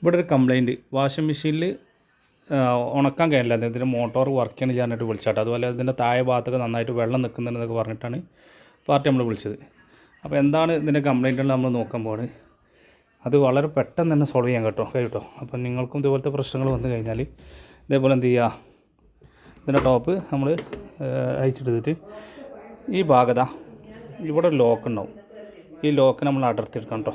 ഇവിടെ ഒരു complaint washing മെഷീനിൽ ഉണക്കാൻ കഴിയില്ല. ഇതിന്റെ മോട്ടോർ വർക്ക് ചെയ്യണമെന്ന് പറഞ്ഞിട്ട് വിളിച്ചാട്ടോ അതുപോലെ ഇതിന്റെ താഴെ ഭാഗത്തൊക്കെ നന്നായിട്ട് വെള്ളം നിൽക്കുന്നുണ്ടെന്നൊക്കെ പറഞ്ഞിട്ടാണ് പാർട്ടി നമ്മൾ വിളിച്ചത്. അപ്പോൾ എന്താണ് ഇതിന്റെ കംപ്ലൈന്റുകൾ നമ്മൾ നോക്കാൻ അത് വളരെ പെട്ടെന്ന് തന്നെ സോൾവ് ചെയ്യാൻ കേട്ടോ. കേട്ടോ. അപ്പം നിങ്ങൾക്കും ഇതുപോലത്തെ പ്രശ്നങ്ങൾ വന്നു കഴിഞ്ഞാൽ ഇതേപോലെ എന്ത് ചെയ്യുക ഇതിന്റെ ടോപ്പ് നമ്മൾ അയച്ചെടുത്തിട്ട് ഈ ഭാഗത ഇവിടെ ഒരു ലോക്ക് ഉണ്ടാവും. ഈ ലോക്ക് നമ്മൾ അടർത്തിയെടുക്കാം കേട്ടോ.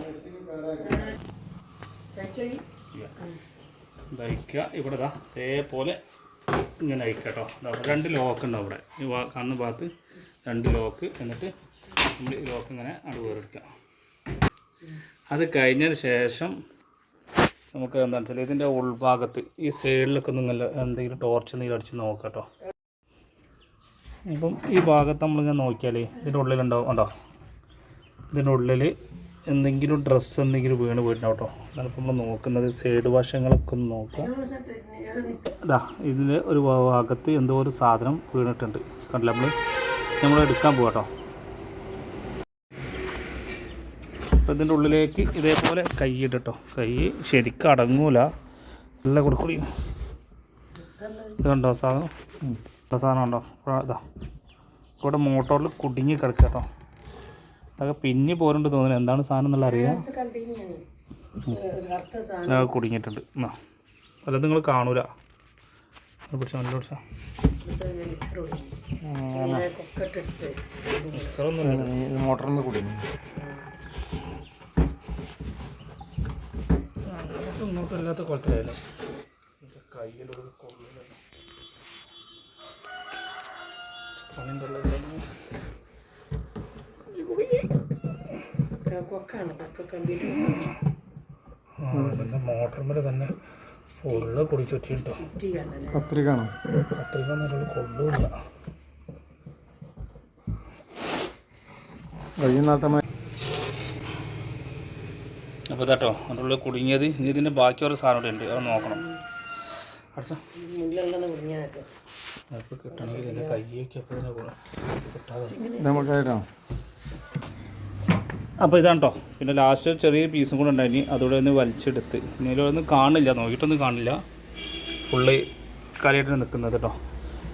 ഇതയക്കുക ഇവിടെ ഇതാ ഇതേപോലെ ഇങ്ങനെ അയക്കുക കേട്ടോ. രണ്ട് ലോക്ക് ഉണ്ടാവും ഇവിടെ ഈ കണ്ണ് ഭാഗത്ത് രണ്ട് ലോക്ക് എന്നിട്ട് നമ്മൾ ഈ ലോക്ക് ഇങ്ങനെ അടുവേറെടുക്കുക അത് കഴിഞ്ഞതിന് ശേഷം നമുക്ക് എന്താണെന്ന് വെച്ചാൽ ഇതിന്റെ ഉൾഭാഗത്ത് ഈ സൈഡിലൊക്കെ നിങ്ങൾ എന്തെങ്കിലും ടോർച്ച് എന്തെങ്കിലും അടിച്ച് നോക്കാം കേട്ടോ. ഇപ്പം ഈ ഭാഗത്ത് നമ്മളിങ്ങനെ നോക്കിയാൽ ഇതിന്റെ ഉള്ളിലുണ്ടാവും ഉണ്ടോ ഇതിന്റെ ഉള്ളിൽ എന്തെങ്കിലും ഡ്രസ്സ് എന്തെങ്കിലും വീണ് പോയിട്ടുണ്ടാവും കേട്ടോ. അതാണ് നമ്മൾ നോക്കുന്നത്. സൈഡ് വശങ്ങളൊക്കെ ഒന്ന് നോക്കാം. അതാ ഇതിൽ ഒരു ഭാഗത്ത് എന്തോ ഒരു സാധനം വീണിട്ടുണ്ട്. കണ്ടില്ല നമ്മൾ നമ്മൾ എടുക്കാൻ പോകാം കേട്ടോ. അപ്പോൾ ഇതിന്റെ ഉള്ളിലേക്ക് ഇതേപോലെ കൈ കൈ ശരിക്കും അടങ്ങൂല. നല്ല കൊടുക്കൂടി ഇത് കണ്ടോ സാധനം. സാധനം ഉണ്ടോ ഇതാ ഇവിടെ മോട്ടോറിൽ കുടുങ്ങി കിടക്കാം കേട്ടോ. അതൊക്കെ പിന്നെ പോരുണ്ട് തോന്നുന്നു. എന്താണ് സാധനം എന്നുള്ള അറിയാം കുടുങ്ങിയിട്ടുണ്ട്. എന്നാ അല്ല നിങ്ങൾ കാണൂല. അത് പിടിച്ചാൽ നല്ല പിടിച്ചാൽ മോട്ടറിൽ കുടുങ്ങി ഇങ്ങോട്ടും ഇല്ലാത്ത കുളത്തിലായാലും കയ്യിലൊരു കൊള്ളില്ല പണിയുണ്ടല്ലോ ഈ സാധനം. കൊക്കാണ് കൊക്ക കമ്പിയിൽ ഇതിന്റെ തന്നെ ഫുള്ള് കുടിച്ച് വെച്ചിട്ടോ ചുറ്റിയാണല്ലേ കത്രികാണോ അത്രയും നേരം കൊള്ളൂല വൈകുന്നേരത്തെ അപ്പോൾ ഇതാട്ടോ അതിന്റെ ഉള്ളിൽ കുടുങ്ങിയത്. ഇനി ഇതിന്റെ ബാക്കി ഒരു സാധനം കൂടെ ഉണ്ട്. അത് നോക്കണം. കിട്ടണമെങ്കിൽ അപ്പോൾ കൊള്ളാം. കിട്ടാതെ. നമുക്കായിട്ടാണോ? അപ്പോൾ ഇതാണ് കേട്ടോ പിന്നെ ലാസ്റ്റ് ചെറിയ പീസും കൂടെ ഉണ്ടായി അതോടെ ഒന്ന് വലിച്ചെടുത്ത്. ഇനി ഒന്ന് കാണില്ല. നോക്കിയിട്ടൊന്നും കാണില്ല. ഫുള്ള് കളിയായിട്ട് നിൽക്കുന്നത് കേട്ടോ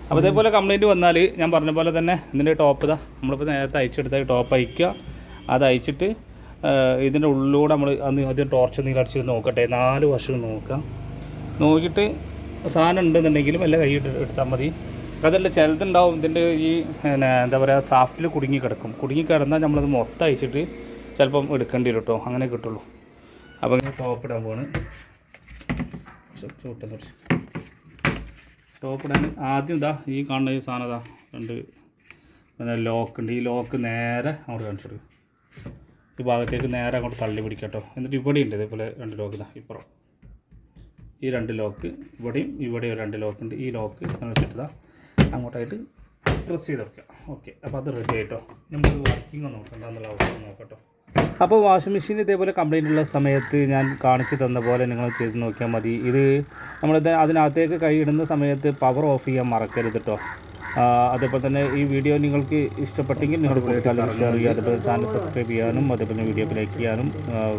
അപ്പോൾ ഇതേപോലെ കംപ്ലൈന്റ് വന്നാൽ ഞാൻ പറഞ്ഞ പോലെ തന്നെ ഇതിന്റെ ടോപ്പ് ഇതാ. നമ്മളിപ്പോൾ നേരത്തെ അയച്ചെടുത്ത ടോപ്പ് അയക്കുക അത് അയച്ചിട്ട് ഇതിന്റെ ഉള്ളിലൂടെ നമ്മൾ അന്ന് ആദ്യം ടോർച്ച് നീല അടിച്ച് നോക്കട്ടെ. നാല് വർഷം നോക്കാം നോക്കിയിട്ട് സാധനം ഉണ്ടെന്നുണ്ടെങ്കിലും എല്ലാം കൈയിട്ട് എടുത്താൽ മതി. അതല്ല ചിലതുണ്ടാവും ഇതിന്റെ ഈ എന്താ പറയുക സാഫ്റ്റിൽ കുടുങ്ങി കിടക്കും. കുടുങ്ങി കിടന്നാൽ നമ്മളത് മൊത്തം അയച്ചിട്ട് ചിലപ്പം എടുക്കേണ്ടി വരും കേട്ടോ അങ്ങനെ കിട്ടുള്ളൂ. അപ്പോൾ ഇങ്ങനെ ടോപ്പ് ഇടാൻ പോണ് ചൂട്ടം ടോപ്പ് ഇടാൻ ആദ്യം ഇതാ ഈ കാണുന്ന ഈ സാധനം ഇതാ. രണ്ട് പിന്നെ ലോക്ക് ഉണ്ട്. ഈ ലോക്ക് നേരെ അങ്ങോട്ട് കാണിച്ചു കൊടുക്കും. ഈ ഭാഗത്തേക്ക് നേരെ അങ്ങോട്ട് തള്ളി പിടിക്കാം കേട്ടോ എന്നിട്ട് ഇവിടെ ഉണ്ട് ഇതേപോലെ രണ്ട് ലോക്ക് ഇതാ ഇപ്പുറം. ഈ രണ്ട് ലോക്ക് ഇവിടെയും ഇവിടെയും രണ്ട് ലോക്ക് ഉണ്ട്. ഈ ലോക്ക് വെച്ചിട്ട് അങ്ങോട്ടായിട്ട് പ്രസ് ചെയ്ത് വെക്കുക ഓക്കെ അപ്പോൾ അത് റെഡി ആയിട്ടോ നമുക്ക് വർക്കിംഗ് നോക്കണ്ട എന്നുള്ള അവസ്ഥ നോക്കട്ടോ അപ്പോൾ വാഷിംഗ് മെഷീൻ ഇതേപോലെ കംപ്ലൈന്റ് ഉള്ള സമയത്ത് ഞാൻ കാണിച്ചു തന്ന പോലെ നിങ്ങൾ ചെയ്ത് നോക്കിയാൽ മതി. ഇത് നമ്മൾ അതിനകത്തേക്ക് കൈ ഇടുന്ന സമയത്ത് പവർ ഓഫ് ചെയ്യാൻ മറക്കരുത് കേട്ടോ അതേപോലെ തന്നെ ഈ വീഡിയോ നിങ്ങൾക്ക് ഇഷ്ടപ്പെട്ടെങ്കിൽ നിങ്ങളുടെ കൂടുതൽ ഷെയർ ചെയ്യുക അതേപോലെ ചാനൽ സബ്സ്ക്രൈബ് ചെയ്യാനും അതേപോലെ വീഡിയോ ലൈക്ക് ചെയ്യാനും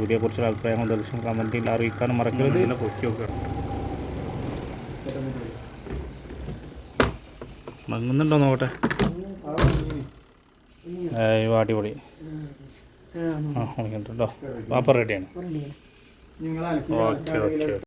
വീഡിയോ കുറിച്ചുള്ള അഭിപ്രായങ്ങൾ ദർശനം കമന്റിൽ അറിയിക്കാനും മറക്കരുത്. പൊക്കി മങ്ങുന്നുണ്ടോ നോക്കട്ടെ? അടിപൊളി. ആ ഉണങ്ങിയിട്ടുണ്ടോ പാപ്പ റെഡിയാണ് ഓക്കെ ഓക്കെ